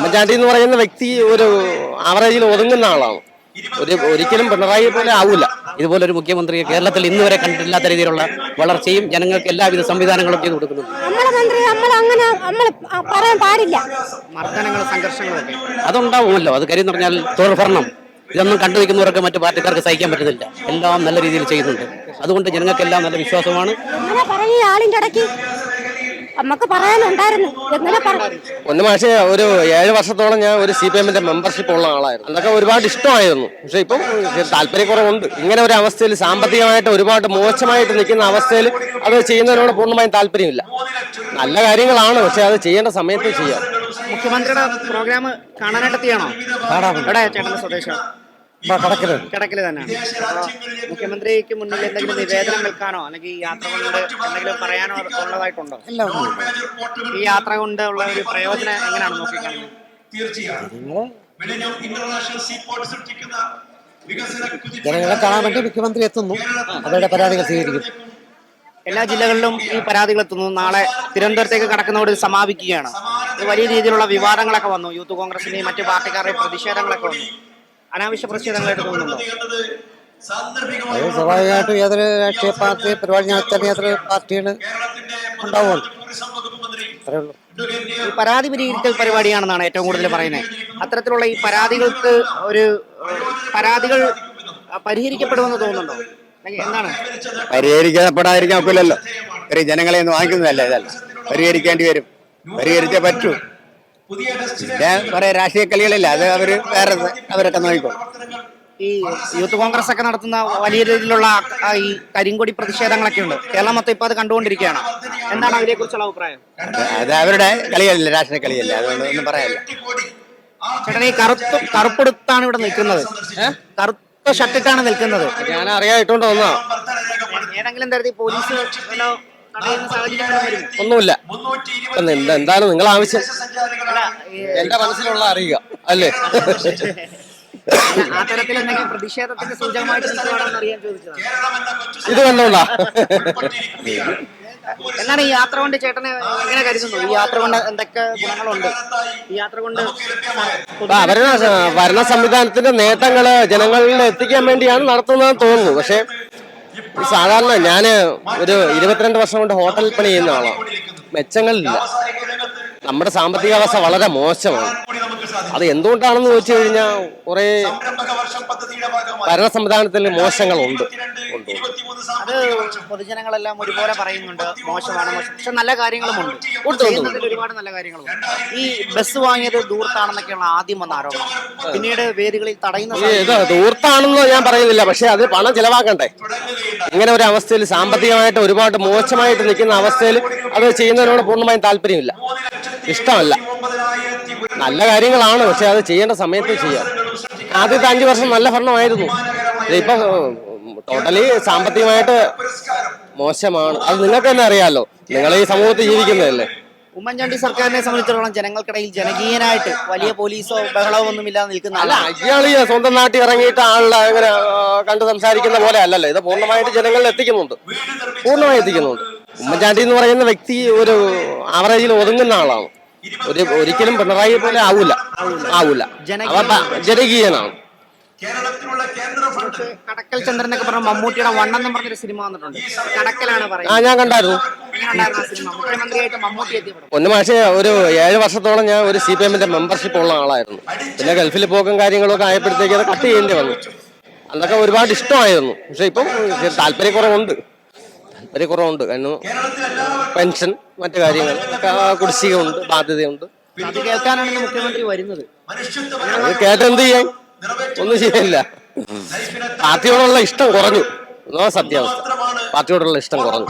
ഉമ്മൻചാണ്ടി എന്ന് പറയുന്ന വ്യക്തി ഒരു ആവറേജിൽ ഒതുങ്ങുന്ന ആളാണ്. ഒരു ഒരിക്കലും പിണറായി പോലെ ആവില്ല ഇതുപോലെ ഒരു മുഖ്യമന്ത്രിയെ കേരളത്തിൽ ഇന്ന് വരെ കണ്ടിട്ടില്ലാത്ത രീതിയിലുള്ള വളർച്ചയും ജനങ്ങൾക്ക് എല്ലാവിധ സംവിധാനങ്ങളും ചെയ്തു കൊടുക്കുന്നുണ്ട് നമ്മളെ മന്ത്രി നമ്മൾ അങ്ങനെ നമ്മൾ പറയാൻ പാടില്ല. മർദ്ദനങ്ങളും സംഘർഷങ്ങളൊക്കെ. അതുണ്ടാവുമല്ലോ. അത് കാര്യം പറഞ്ഞാൽ തൊഴിൽ ഭരണം ഇതൊന്നും കണ്ടു നിൽക്കുന്നവർക്ക് മറ്റു പാർട്ടിക്കാർക്ക് സഹിക്കാൻ പറ്റുന്നില്ല. എല്ലാം നല്ല രീതിയിൽ ചെയ്യുന്നുണ്ട്. അതുകൊണ്ട് ജനങ്ങൾക്കെല്ലാം നല്ല വിശ്വാസമാണ് അങ്ങനെ പറഞ്ഞ ആളിന്റെ ഇടയ്ക്ക് നമുക്ക് പറയാനുണ്ടായിരുന്നു. എങ്ങനെ പറഞ്ഞു ഒന്ന് മാഷെ ഒരു ഏഴ് വർഷത്തോളം ഞാൻ ഒരു സി പി എമ്മിന്റെ മെമ്പർഷിപ്പ് ഉള്ള ആളായിരുന്നു. അതൊക്കെ ഒരുപാട് ഇഷ്ടമായിരുന്നു. പക്ഷെ ഇപ്പം താല്പര്യക്കുറവുണ്ട്. ഇങ്ങനെ ഒരു അവസ്ഥയിൽ സാമ്പത്തികമായിട്ട് ഒരുപാട് മോശമായിട്ട് നിൽക്കുന്ന അവസ്ഥയിൽ അത് ചെയ്യുന്നതിനോട് പൂർണമായും താല്പര്യമില്ല. നല്ല കാര്യങ്ങളാണ് പക്ഷെ അത് ചെയ്യേണ്ട സമയത്ത് ചെയ്യാം. മുഖ്യമന്ത്രിയുടെ പ്രോഗ്രാം കാണാനായിട്ട് ചെയ്യണോ എവിടെ ചേട്ടൻ സ്വദേശം? കിടക്കൽ. തന്നെയാണ്. മുഖ്യമന്ത്രിക്ക് മുന്നിൽ എന്തെങ്കിലും നിവേദനം വെക്കാനോ അല്ലെങ്കിൽ ഈ യാത്ര കൊണ്ട് എന്തെങ്കിലും പറയാനോ ഉള്ളതായിട്ടുണ്ടോ? ഈ യാത്ര കൊണ്ട് ഉള്ള ഒരു പ്രയോജനം എങ്ങനെയാണ് നോക്കിക്കാണുന്നത്? ജനങ്ങളെ കാണാൻ വേണ്ടി മുഖ്യമന്ത്രി എത്തുന്നു. അവരുടെ പരാതികൾ സ്വീകരിക്കും. എല്ലാ ജില്ലകളിലും ഈ പരാതികൾ എത്തുന്നു. നാളെ തിരുവനന്തപുരത്തേക്ക് കടക്കുന്നതോട് സമാപിക്കുകയാണ്. വലിയ രീതിയിലുള്ള വിവാദങ്ങളൊക്കെ വന്നു. യൂത്ത് കോൺഗ്രസിന്റെയും മറ്റു പാർട്ടിക്കാരുടെയും പ്രതിഷേധങ്ങളൊക്കെ വന്നു. അനാവശ്യ പ്രതിഷേധങ്ങളായിട്ട് തോന്നുന്നുണ്ടോ? അത് സ്വാഭാവികമായിട്ടും ഏതൊരു രാഷ്ട്രീയ പാർട്ടി പരിപാടി നടത്താൻ ഏതൊരു പാർട്ടികൾ ഉണ്ടാവുള്ളൂ. ഈ പരാതി പരിഹരിക്കൽ പരിപാടിയാണെന്നാണ് ഏറ്റവും കൂടുതൽ പറയുന്നത്. അത്തരത്തിലുള്ള ഈ പരാതികൾക്ക് ഒരു പരാതികൾ പരിഹരിക്കപ്പെടുമെന്ന് തോന്നുന്നുണ്ടോ? എന്താണ്? പരിഹരിക്കപ്പെടാതിരിക്കാൻ ഒക്കില്ലല്ലോ. ഒരു ജനങ്ങളെ ഒന്നും വാങ്ങിക്കുന്നതല്ല ഇതല്ല? പരിഹരിക്കേണ്ടി വരും. പരിഹരിച്ചേ പറ്റൂ. കുറെ രാഷ്ട്രീയ കളികളില്ല. അത് അവർ വേറെ അവരൊക്കെ നോക്കിക്കോളും. ഈ യൂത്ത് കോൺഗ്രസ് ഒക്കെ നടത്തുന്ന വലിയ രീതിയിലുള്ള ഈ കരിങ്കൊടി പ്രതിഷേധങ്ങളൊക്കെ ഉണ്ട്. കേരളം മൊത്തം ഇപ്പൊ അത് കണ്ടുകൊണ്ടിരിക്കുകയാണ്. എന്താണ് അതിനെ കുറിച്ചുള്ള അഭിപ്രായം? അത് അവരുടെ കളികളില്ല രാഷ്ട്രീയ കളിയല്ല. അതുകൊണ്ട് ഒന്നും പറയാനില്ല. ചേട്ടൻ ഈ കറുത്ത കറുപ്പെടുത്താണ് ഇവിടെ നിൽക്കുന്നത്. കറുത്ത ഷർട്ടിട്ടാണ് നിൽക്കുന്നത്. ഞാൻ അറിയായിട്ടുണ്ട് വന്നാ ഏതെങ്കിലും തരത്തിൽ പോലീസ് ഒന്നുമില്ല. എന്താ എന്താണ് നിങ്ങൾ ആവശ്യം എന്റെ മനസ്സിലുള്ള അറിയുക അല്ലേ? ആ തരത്തിൽ എന്തെങ്കിലും പ്രതിഷേധത്തിന്റെ സൂചകമായിട്ട് നിൽക്കുകയാണെന്ന് അറിയാൻ ചോദിച്ചതാണ്. ഇത് കണ്ടോണ്ടാ എന്താണ് ഈ യാത്ര കൊണ്ട് ചേട്ടനെ എങ്ങനെ കരുതുന്നു? ഈ യാത്ര കൊണ്ട് എന്തൊക്കെ ഗുണങ്ങളുണ്ട്? ഈ യാത്ര കൊണ്ട് ഭരണ ഭരണ സംവിധാനത്തിന്റെ നേട്ടങ്ങൾ ജനങ്ങളിൽ എത്തിക്കാൻ വേണ്ടിയാണ് നടത്തുന്നതെന്ന് തോന്നുന്നു. പക്ഷെ സാധാരണ ഞാൻ ഒരു ഇരുപത്തിരണ്ട് വർഷം കൊണ്ട് ഹോട്ടൽ പണി ചെയ്യുന്ന ആളാണ് മെച്ചങ്ങളില്ല. നമ്മുടെ സാമ്പത്തിക അവസ്ഥ വളരെ മോശമാണ്. അത് എന്തുകൊണ്ടാണെന്ന് ചോദിച്ചു കഴിഞ്ഞാൽ കുറെ ഭരണ സംവിധാനത്തിൽ മോശങ്ങളുണ്ട്. അത് പൊതുജനങ്ങളെല്ലാം ഒരുപോലെ പറയുന്നുണ്ട്. മോശമാണ് മോശം. പക്ഷെ നല്ല കാര്യങ്ങളുമുണ്ട്. ചെയ്യുന്നതിൽ ഒരുപാട് നല്ല കാര്യങ്ങളുണ്ട് ഈ ബസ് വാങ്ങിയത് ദൂർത്താണെന്നൊക്കെയാണ് ആദ്യം വന്ന ആരോപണം. പിന്നീട് വേദികളിൽ തടയുന്ന ദൂർത്താണെന്ന് ഞാൻ പറയുന്നില്ല. പക്ഷെ അത് പണം ചിലവാക്കണ്ടേ? ഇങ്ങനെ ഒരു അവസ്ഥയിൽ സാമ്പത്തികമായിട്ട് ഒരുപാട് മോശമായിട്ട് നിൽക്കുന്ന അവസ്ഥയിൽ അത് ചെയ്യുന്നതിനോട് പൂർണമായും താല്പര്യമില്ല. ഇഷ്ടമല്ല. നല്ല കാര്യങ്ങളാണ് പക്ഷെ അത് ചെയ്യേണ്ട സമയത്ത് ചെയ്യാം. ആദ്യത്തെ അഞ്ചു വർഷം നല്ല ഭരണമായിരുന്നു. ഇപ്പൊ ടോട്ടലി സാമ്പത്തികമായിട്ട് മോശമാണ്. അത് നിങ്ങൾക്ക് തന്നെ അറിയാലോ. നിങ്ങൾ ഈ സമൂഹത്തിൽ ജീവിക്കുന്നതല്ലേ? ഉമ്മൻചാണ്ടി സർക്കാരിനെ സംബന്ധിച്ചിടത്തോളം ജനങ്ങൾക്കിടയിൽ ജനകീയനായിട്ട് വലിയ പോലീസോ ബഹളമോ ഒന്നും ഇല്ലാതെ നിൽക്കുന്ന അല്ല ഇയാൾ ഈ സ്വന്തം നാട്ടിൽ ഇറങ്ങിയിട്ട് ആളുടെ അങ്ങനെ കണ്ട് സംസാരിക്കുന്ന പോലെ അല്ലല്ലോ. ഇത് പൂർണമായിട്ട് ജനങ്ങളിൽ എത്തിക്കുന്നുണ്ട്. പൂർണമായി എത്തിക്കുന്നുണ്ട്. ഉമ്മൻചാണ്ടി എന്ന് പറയുന്ന വ്യക്തി ഒരു ആവറേജിൽ ഒതുങ്ങുന്ന ആളാണ്. ഒരു ഒരിക്കലും പിണറായി പോലെ ആവൂല. ആവൂല. ജനകീയനാണ്. കടക്കൽ ചന്ദ്രൻ എന്നൊക്കെ പറഞ്ഞ മമ്മൂട്ടിയുടെ വണ്ണം എന്ന് പറഞ്ഞൊരു സിനിമ വന്നിട്ടുണ്ട്. കടക്കലാണ് ആ പറയുന്നത് ഞാൻ കണ്ടായിരുന്നു. ആ മമ്മൂട്ടി എത്തിയപ്പെടും ഒന്ന് മാഷെ ഒരു ഏഴ് വർഷത്തോളം ഞാൻ ഒരു സി പി എമ്മിന്റെ മെമ്പർഷിപ്പ് ഉള്ള ആളായിരുന്നു. പിന്നെ ഗൾഫിൽ പോക്കും കാര്യങ്ങളൊക്കെ ആയപ്പോഴത്തേക്ക് അത് കട്ട് ചെയ്യേണ്ടി വന്നു. അതൊക്കെ ഒരുപാട് ഇഷ്ടമായിരുന്നു. പക്ഷെ ഇപ്പം താല്പര്യക്കുറവുണ്ട്. താല്പര്യക്കുറവുണ്ട്. കാരണം പെൻഷൻ മറ്റു കാര്യങ്ങൾ കുടിശ്ശികയുണ്ട് ഉണ്ട് ബാധ്യതയുണ്ട് കേൾക്കാനാണ് മുഖ്യമന്ത്രി വരുന്നത്. കേട്ടെന്ത് ചെയ്യാൻ? ഒന്നും ചെയ്യില്ല പാർട്ടിയോടുള്ള ഇഷ്ടം കുറഞ്ഞു. എന്നോ സത്യാവസ്ഥ. പാർട്ടിയോടുള്ള ഇഷ്ടം കുറഞ്ഞു.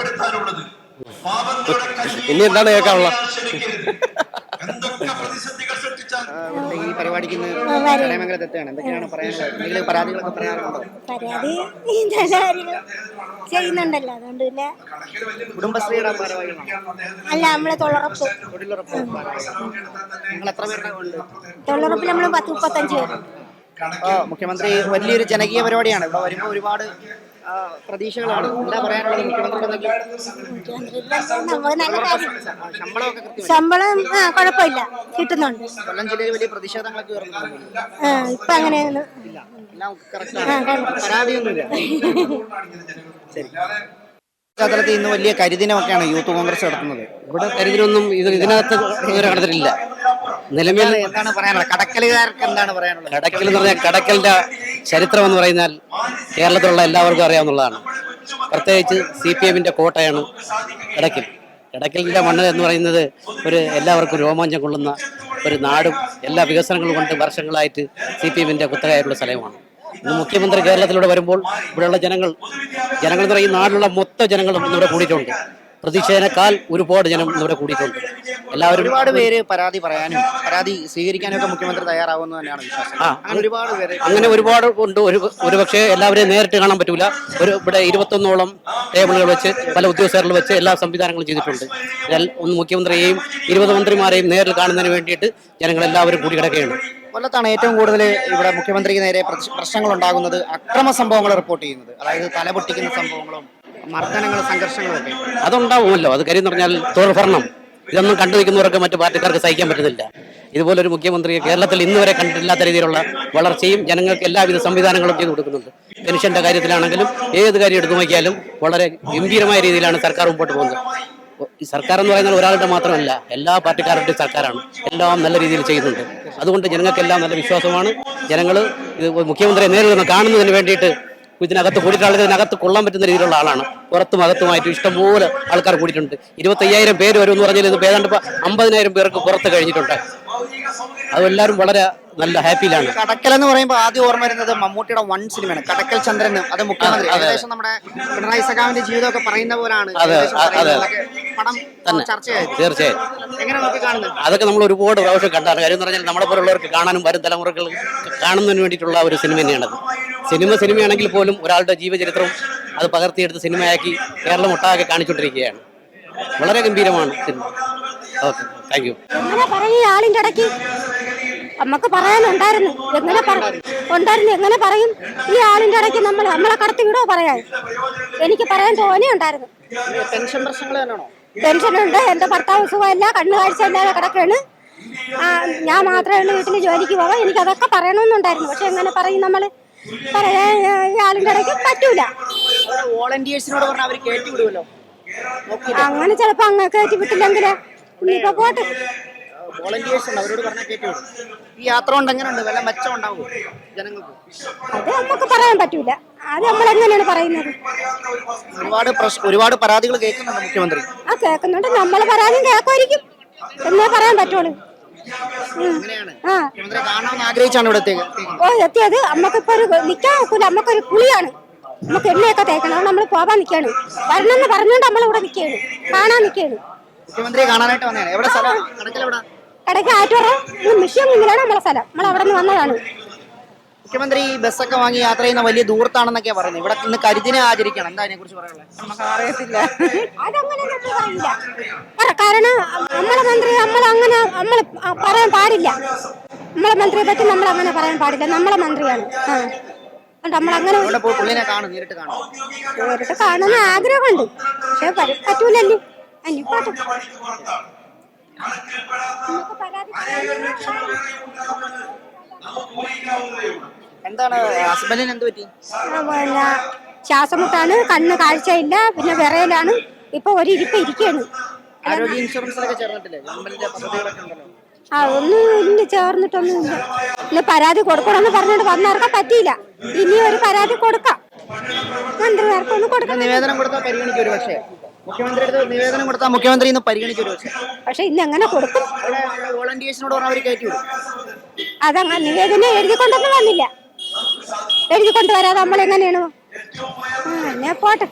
ഇനി എന്താണ് കേൾക്കാനുള്ള? ഈ പരിപാടിക്ക് ഇന്ന് ചടയമംഗലത്ത് എത്തുകയാണ്. എന്തൊക്കെയാണ് പറയാനുള്ളത്? എന്തെങ്കിലും പരാതികളൊക്കെ പറയാറുണ്ടോ പരാതി നല്ല കാര്യങ്ങൾ ചെയ്യുന്നുണ്ടല്ലോ. അതുകൊണ്ട് പിന്നെ കുടുംബശ്രീയുടെ അല്ല നമ്മളെ തൊഴിലുറപ്പ്. തൊഴിലുറപ്പ് ഭാരവാഹികളാണോ? നിങ്ങൾ എത്ര പേരുടെ ഉണ്ട് തൊഴിലുറപ്പിൽ നമ്മൾ പത്ത് മുപ്പത്തഞ്ച് പേരുണ്ട്. മുഖ്യമന്ത്രി വലിയൊരു ജനകീയ പരിപാടിയാണ്. ഇവിടെ വരുമ്പോൾ ഒരുപാട് പ്രതീക്ഷകളാണ്. എന്താ പറയാനുള്ളത് മുഖ്യമന്ത്രി നമുക്ക് നല്ല കാര്യം ശമ്പളമൊക്കെ ശമ്പളം കുഴപ്പമില്ല. കിട്ടുന്നുണ്ട്. കൊല്ലം ജില്ലയിൽ വലിയ പ്രതിഷേധങ്ങളൊക്കെ ഇപ്പൊ അങ്ങനെ എല്ലാം കറക്റ്റാണ് പരാതിയൊന്നുമില്ല. ശരി. പശ്ചാത്തലത്തിൽ ഇന്ന് വലിയ കരിദിനമൊക്കെയാണ് യൂത്ത് കോൺഗ്രസ് നടത്തുന്നത്. ഇവിടെ കരിദിനൊന്നും ഇത് ഇതിനകത്ത് ഇതുവരെ നിലവിൽ എന്താണ് എന്താണ് പറയാനുള്ളത്? കടക്കലുകാർക്ക് എന്താണ് പറയാനുള്ളത്? കടക്കൽ എന്ന് പറഞ്ഞാൽ കടക്കലിന്റെ ചരിത്രം എന്ന് പറയുന്നാൽ കേരളത്തിലുള്ള എല്ലാവർക്കും അറിയാവുന്നതാണ്. പ്രത്യേകിച്ച് സി പി എമ്മിന്റെ കോട്ടയാണ് കടക്കൽ. കടക്കലിന്റെ മണ്ണ് എന്ന് പറയുന്നത് ഒരു എല്ലാവർക്കും രോമാഞ്ചം കൊള്ളുന്ന ഒരു നാടും എല്ലാ വികസനങ്ങളും കൊണ്ട് വർഷങ്ങളായിട്ട് സി പി എമ്മിന്റെ കുത്തകയായിട്ടുള്ള സ്ഥലമാണ് ഇന്ന് മുഖ്യമന്ത്രി കേരളത്തിലൂടെ വരുമ്പോൾ ഇവിടെയുള്ള ജനങ്ങൾ ജനങ്ങൾ എന്ന് പറയുന്ന നാട്ടിലുള്ള മൊത്ത ജനങ്ങളും ഇന്നിവിടെ കൂടിയിട്ടുണ്ട്. പ്രതിഷേധനക്കാൽ ഒരുപാട് ജനം ഇന്നിവിടെ കൂടിയിട്ടുണ്ട്. എല്ലാവരും ഒരുപാട് പേര് പരാതി പറയാനും പരാതി സ്വീകരിക്കാനും ഒക്കെ മുഖ്യമന്ത്രി തയ്യാറാവുമെന്ന് തന്നെയാണ് വിശ്വാസം. അങ്ങനെ ഒരുപാട് പേര് അങ്ങനെ ഒരുപാട് ഉണ്ട്. ഒരു ഒരുപക്ഷെ എല്ലാവരെയും നേരിട്ട് കാണാൻ പറ്റൂല. ഒരു ഇവിടെ ഇരുപത്തൊന്നോളം ടേബിളുകൾ വെച്ച് പല ഉദ്യോഗസ്ഥരിൽ വെച്ച് എല്ലാ സംവിധാനങ്ങളും ചെയ്തിട്ടുണ്ട്. ഒന്ന് മുഖ്യമന്ത്രിയെയും ഇരുപത് മന്ത്രിമാരെയും നേരിൽ കാണുന്നതിന് വേണ്ടിയിട്ട് ജനങ്ങൾ എല്ലാവരും കൂടി കിടക്കുകയാണ്. കൊല്ലത്താണ് ഏറ്റവും കൂടുതൽ ഇവിടെ മുഖ്യമന്ത്രിക്ക് നേരെ പ്രശ്- പ്രശ്നങ്ങൾ ഉണ്ടാകുന്നത് അക്രമ സംഭവങ്ങൾ റിപ്പോർട്ട് ചെയ്യുന്നത്. അതായത് തലപൊട്ടിക്കുന്ന സംഭവങ്ങളും മർദ്ദനങ്ങളും സംഘർഷങ്ങളും ഒക്കെ. അതുണ്ടാവുമല്ലോ. അത് കാര്യം പറഞ്ഞാൽ തുടർഭരണം ഇതൊന്നും കണ്ടു നിൽക്കുന്നവർക്ക് മറ്റു പാർട്ടിക്കാർക്ക് സഹിക്കാൻ പറ്റുന്നില്ല. ഇതുപോലൊരു മുഖ്യമന്ത്രിയെ കേരളത്തിൽ ഇന്ന് വരെ കണ്ടിട്ടില്ലാത്ത രീതിയിലുള്ള വളർച്ചയും ജനങ്ങൾക്ക് എല്ലാവിധ സംവിധാനങ്ങളും ചെയ്തു കൊടുക്കുന്നുണ്ട്. പെൻഷന്റെ കാര്യത്തിലാണെങ്കിലും ഏത് കാര്യം എടുത്തു നോക്കിയാലും വളരെ ഗംഭീരമായ രീതിയിലാണ് സർക്കാർ മുമ്പോട്ട് പോകുന്നത്. സർക്കാർ എന്ന് പറയുന്നത് ഒരാളുടെ മാത്രമല്ല എല്ലാ പാർട്ടിക്കാരുടെയും സർക്കാരാണ്. എല്ലാം നല്ല രീതിയിൽ ചെയ്യുന്നുണ്ട്. അതുകൊണ്ട് ജനങ്ങൾക്കെല്ലാം നല്ല വിശ്വാസമാണ്. ജനങ്ങൾ ഇത് മുഖ്യമന്ത്രിയെ നേരിടുന്ന കാണുന്നതിന് വേണ്ടിയിട്ട് ഇതിനകത്ത് കൂടിയിട്ടുള്ള ഇതിനകത്ത് കൊള്ളാൻ പറ്റുന്ന രീതിയിലുള്ള ആളാണ്. പുറത്തും അകത്തുമായിട്ട് ഇഷ്ടംപോലെ ആൾക്കാർ കൂടിയിട്ടുണ്ട്. ഇരുപത്തയ്യായിരം പേര് വരും എന്ന് പറഞ്ഞാൽ ഇത് ഏതാണ്ട് അമ്പതിനായിരം പേർക്ക് പുറത്ത് കഴിഞ്ഞിട്ടുണ്ട്. അതെല്ലാവരും വളരെ നല്ല ഹാപ്പിയിലാണ്. കടക്കൽ എന്ന് പറയുമ്പോൾ ആദ്യം ഓർമ്മ വരുന്നത് മമ്മൂട്ടിയുടെ വൺ സിനിമയാണ്. കടക്കൽ ചന്ദ്രൻ അത് മുഖ്യമന്ത്രി. ഏകദേശം നമ്മുടെ പിണറായി സഖാവിന്റെ ജീവിതമൊക്കെ പറയുന്ന പോലാണ്. പടം തീർച്ചയായും. എങ്ങനെ നോക്കി കാണുന്നത്? അതൊക്കെ നമ്മൾ ഒരുപാട് പ്രാവശ്യം കണ്ടാണ്. കാര്യം എന്ന് പറഞ്ഞാൽ നമ്മളെ പോലുള്ളവർക്ക് കാണാനും വരും തലമുറകൾ കാണുന്നതിന് വേണ്ടിയിട്ടുള്ള ഒരു സിനിമ തന്നെയാണത് സിനിമ സിനിമയാണെങ്കിൽ പോലും ഒരാളുടെ ജീവചരിത്രം അത് പകർത്തിയെടുത്ത് സിനിമയാക്കി കേരളം ഒട്ടാകെ കാണിച്ചുകൊണ്ടിരിക്കുകയാണ്. വളരെ ഗംഭീരമാണ് സിനിമ. Okay thank you. ആളിന്റെ ഇടയ്ക്ക് നമുക്ക് പറയാനുണ്ടായിരുന്നു. എങ്ങനെ ഉണ്ടായിരുന്നു. എങ്ങനെ പറയും? ഈ ആളിന്റെ ഇടയ്ക്ക് നമ്മൾ നമ്മളെ കടത്തി വിടോ പറയാൻ? എനിക്ക് പറയാൻ തോന്നിയുണ്ടായിരുന്നു പെൻഷൻ പ്രശ്നങ്ങൾ തന്നെയാണോ? ടെൻഷനുണ്ട് എന്റെ ഭർത്താവ് സുഖമില്ല. കണ്ണു കാഴ്ച ഇല്ലാതെ കിടക്കാണ് ഞാൻ മാത്രമേ ഉള്ളൂ വീട്ടിൽ ജോലിക്ക് പോകാം എനിക്ക് അതൊക്കെ പറയണമെന്നുണ്ടായിരുന്നു പക്ഷെ എങ്ങനെ പറയും നമ്മൾ പറയാൻ ഈ ആളിന്റെ ഇടയ്ക്ക് പറ്റൂല. വോളണ്ടിയേഴ്സിനോട് പറഞ്ഞാൽ അവർ കയറ്റി വിടുമല്ലോ അങ്ങനെ ചിലപ്പോ അങ്ങ് കയറ്റി വിട്ടില്ലെങ്കിൽ ഇനിയിപ്പോ പോട്ടെ. വോളണ്ടിയേഴ്സ് ഉണ്ട് അവരോട് പറഞ്ഞാൽ കയറ്റി ഈ യാത്ര കൊണ്ട് എങ്ങനെയുണ്ട്? വല്ല മെച്ചം ഉണ്ടാവും ജനങ്ങൾക്ക്? അത് നമുക്ക് പറയാൻ പറ്റൂല. അത് നമ്മൾ എങ്ങനെയാണ് പറയുന്നത്? ഒരുപാട് പ്രശ്- ഒരുപാട് പരാതികൾ കേൾക്കുന്നുണ്ട് മുഖ്യമന്ത്രി. ആ കേൾക്കുന്നുണ്ട്. നമ്മൾ പരാതിയും കേൾക്കുമായിരിക്കും. എന്നേ പറയാൻ പറ്റുള്ളൂ. ഉം. അങ്ങനെയാണ് ആ. മുഖ്യമന്ത്രി കാണാമെന്ന് ആഗ്രഹിച്ചാണ് ഇവിടെ എത്തിയത് ഓ എത്തിയത് അമ്മക്കിപ്പോ ഒരു നിക്കാൻ ഒക്കില്ല അമ്മക്കൊരു കുളിയാണ് നമുക്ക് എണ്ണയൊക്കെ തേക്കണം. നമ്മൾ പോവാൻ നിക്കാണ്. വരണമെന്ന് പറഞ്ഞുകൊണ്ട് നമ്മളിവിടെ നിക്കാണ്. കാണാൻ നിക്കാണ്. മുഖ്യമന്ത്രിയെ കാണാനായിട്ട് വന്നതാണ്. എവിടെ സ്ഥലം? കടക്കൽ എവിടെ കടയ്ക്ക് മിഷ്യം മുന്നിലാണ് നമ്മളെ സ്ഥലം. നമ്മൾ അവിടെ നിന്ന് വന്നതാണ്. മുഖ്യമന്ത്രി ഈ ബസ്സൊക്കെ വാങ്ങി യാത്ര ചെയ്യുന്ന വലിയ ദൂരത്താണെന്നൊക്കെ പറയുന്നത്. ഇവിടെ ഇന്ന് കരുതിനെ ആചരിക്കണം. എന്താ അതിനെ കുറിച്ച് പറയാനുള്ളത്? അറിയത്തില്ല. അതങ്ങനെ നമ്മൾ പറ- കാരണം നമ്മളെ മന്ത്രി നമ്മൾ അങ്ങനെ നമ്മൾ പറയാൻ പാടില്ല. നമ്മളെ മന്ത്രിയെ പറ്റി നമ്മൾ അങ്ങനെ പറയാൻ പാടില്ല. നമ്മളെ മന്ത്രിയാണ്. ആ. അതുകൊണ്ട് നമ്മളങ്ങനെ അവിടെ പോയി പുള്ളിനെ കാണും നേരിട്ട് കാണും. നേരിട്ട് കാണുന്ന ആഗ്രഹമുണ്ട്. പക്ഷെ പറ്റൂലല്ലേ പറ്റൂലല്ലോ അനി പോട്ടെ നമുക്ക് പരാതി എന്താണ് ഹസ്ബൻഡിന് എന്ത് പറ്റി? ആ, പിന്നെ ശ്വാസമുട്ടാണ് കണ്ണ് കാഴ്ചയില്ല പിന്നെ വിറയലാണ്. ഇപ്പൊ ഒരു ഇരിപ്പ് ഇരിക്കുകയാണ് ആരോഗ്യ ഇൻഷുറൻസിലൊക്കെ ചേർന്നിട്ടില്ലേ? ഗവൺമെന്റിന്റെ പദ്ധതികളൊക്കെ ഉണ്ടല്ലോ. അതൊന്നും ഇല്ല ചേർന്നിട്ടൊന്നുമില്ല. ഇന്ന് പരാതി കൊടുക്കണമെന്ന് പറഞ്ഞിട്ട് വന്നവർക്ക് പറ്റിയില്ല. ഇനി ഒരു പരാതി കൊടുക്കാം. മന്ത്രിമാർക്കൊന്നും കൊടുക്കാം നിവേദനം കൊടുത്താൽ പരിഗണിക്കും ഒരു പക്ഷേ മുഖ്യമന്ത്രി അടുത്ത് നിവേദനം കൊടുത്താൽ മുഖ്യമന്ത്രി ഇന്ന് പരിഗണിക്കും ഒരു പക്ഷേ ഇന്ന് അങ്ങനെ കൊടുക്കും. വോളണ്ടിയേഴ്സിനോട് പറഞ്ഞാൽ അവർ കയറ്റി വിടും. അതങ്ങനെ നിവേദനം എഴുതിക്കൊണ്ടൊന്നും വന്നില്ല. എഴുതി കൊണ്ടുവരാതെ നമ്മൾ എങ്ങനെയാണ് ആ എന്നാ പോട്ടെ.